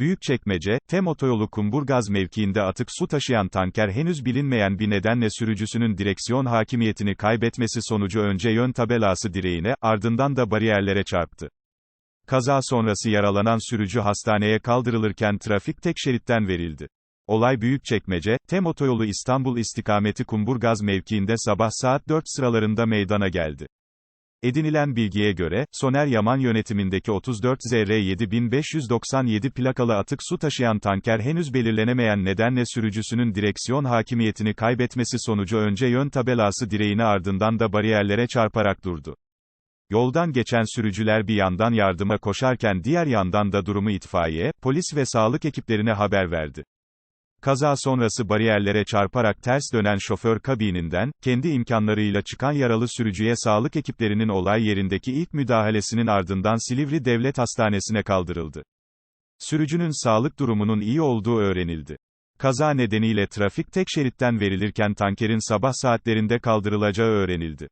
Büyükçekmece, TEM otoyolu Kumburgaz mevkiinde atık su taşıyan tanker henüz bilinmeyen bir nedenle sürücüsünün direksiyon hakimiyetini kaybetmesi sonucu önce yön tabelası direğine, ardından da bariyerlere çarptı. Kaza sonrası yaralanan sürücü hastaneye kaldırılırken trafik tek şeritten verildi. Olay Büyükçekmece, TEM otoyolu İstanbul istikameti Kumburgaz mevkiinde sabah saat 4 sıralarında meydana geldi. Edinilen bilgiye göre, Soner Yaman yönetimindeki 34 ZR 7597 plakalı atık su taşıyan tanker henüz belirlenemeyen nedenle sürücüsünün direksiyon hakimiyetini kaybetmesi sonucu önce yön tabelası direğine ardından da bariyerlere çarparak durdu. Yoldan geçen sürücüler bir yandan yardıma koşarken diğer yandan da durumu itfaiye, polis ve sağlık ekiplerine haber verdi. Kaza sonrası bariyerlere çarparak ters dönen şoför kabininden, kendi imkanlarıyla çıkan yaralı sürücüye sağlık ekiplerinin olay yerindeki ilk müdahalesinin ardından Silivri Devlet Hastanesi'ne kaldırıldı. Sürücünün sağlık durumunun iyi olduğu öğrenildi. Kaza nedeniyle trafik tek şeritten verilirken tankerin sabah saatlerinde kaldırılacağı öğrenildi.